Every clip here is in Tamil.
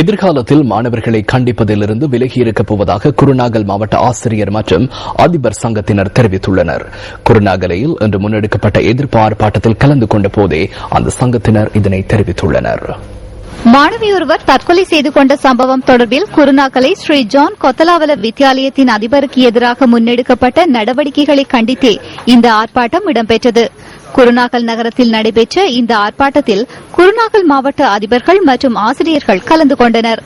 எதிர்காலத்தில் மாணவர்களை கண்டிப்பதிலிருந்து விலகியிருக்கப் போவதாக குருநாகல் மாவட்ட ஆசிரியர் மற்றும் அதிபர் சங்கத்தினர் தெரிவித்துள்ளனர். குருநாகலையில் இன்று முன்னெடுக்கப்பட்ட எதிர்ப்பு ஆர்ப்பாட்டத்தில் கலந்து கொண்ட போதே அந்த சங்கத்தினர் இதனை தெரிவித்துள்ளனர். மாணவியொருவர் தற்கொலை செய்து கொண்ட சம்பவம் தொடர்பில் குருநாகலை ஸ்ரீ ஜான் கொத்தலாவல வித்தியாலயத்தின் அதிபருக்கு எதிராக முன்னெடுக்கப்பட்ட நடவடிக்கைகளை கண்டித்தே இந்த ஆர்ப்பாட்டம் இடம்பெற்றது. குருநாகல் நகரத்தில் நடைபெற்ற இந்த ஆர்ப்பாட்டத்தில் குருநாகல் மாவட்ட அதிபர்கள் மற்றும் ஆசிரியர்கள் கலந்து கொண்டனர்.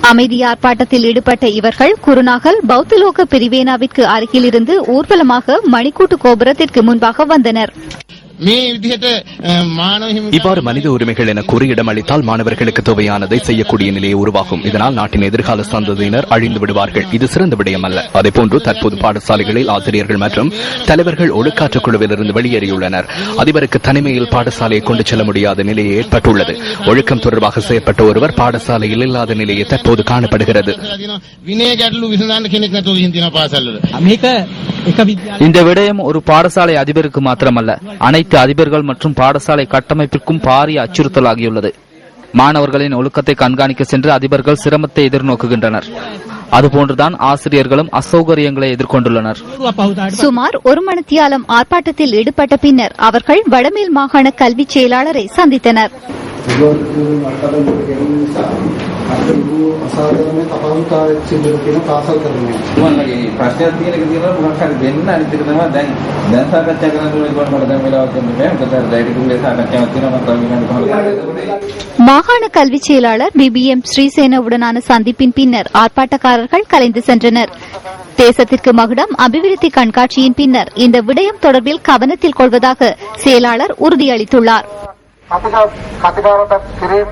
அமைதி ஆர்ப்பாட்டத்தில் ஈடுபட்ட இவர்கள் குருநாகல் பௌத்தலோக பிரிவேனாவிற்கு அருகிலிருந்து ஊர்வலமாக மணிக்கூட்டு கோபுரத்திற்கு முன்பாக வந்தனர். இவ்வாறு மனித உரிமைகள் என குறியிடம் அளித்தால் மாணவர்களுக்கு தேவையானதை செய்யக்கூடிய நிலையை உருவாகும். இதனால் நாட்டின் எதிர்கால சந்ததியினர் அழிந்து விடுவார்கள். இது சிறந்த விடயம் அல்ல. அதேபோன்று தற்போது பாடசாலைகளில் ஆசிரியர்கள் மற்றும் தலைவர்கள் ஒழுக்காற்று குழுவிலிருந்து வெளியேறியுள்ளனர். அதிபருக்கு தனிமையில் பாடசாலையை கொண்டு செல்ல முடியாத நிலையை ஏற்பட்டுள்ளது. ஒழுக்கம் தொடர்பாக செய்யப்பட்ட ஒருவர் பாடசாலையில் இல்லாத நிலையை தற்போது காணப்படுகிறது. இந்த விடயம் ஒரு பாடசாலை அதிபருக்கு மாத்திரமல்ல. அனைத்து அனைத்து அதிபர்கள் மற்றும் பாடசாலை கட்டமைப்பிற்கும் பாரிய அச்சுறுத்தலாகியுள்ளது மாணவர்களின் ஒழுக்கத்தை கண்காணிக்க சென்று அதிபர்கள் சிரமத்தை எதிர்நோக்குகின்றனர். அதுபோன்றுதான் ஆசிரியர்களும் அசௌகரியங்களை எதிர்கொண்டுள்ளனர். சுமார் ஒரு மணித்தியாலம் ஆர்ப்பாட்டத்தில் ஈடுபட்ட பின்னர் அவர்கள் வடமேல் மாகாண கல்விச் செயலாளரை சந்தித்தனர். අසාධාරණ තපහුතාවක් සිදු වෙන පාසල් කරනවා. මගේ ප්‍රශ්නයක් තියෙන එක තියෙනවා මොකක් හරි දෙන්න අනිත් එක තමයි දැන් දැන් සාකච්ඡා කරන්න ඕනේ ඒකට මට දැන් වෙලාවක් දෙන්න බෑ මොකද අර දැයිටි කුලේ සාකච්ඡාවක් තියෙනවා මම තව විනාඩි 15කට மாகாண கல்விச் செயலாளர் பிபிஎம் ஸ்ரீசேனவுடனான சந்திப்பின் பின்னர் ஆர்ப்பாட்டக்காரர்கள் கலைந்து சென்றனர் தேசத்திற்கு மகுடம் அபிவிருத்தி கண்காட்சியின் பின்னர் இந்த விடயம் தொடர்பில் கவனத்தில் கொள்வதாக செயலாளர் உறுதியளித்துள்ளார் කතිකා කතිකාවතක් කිරීම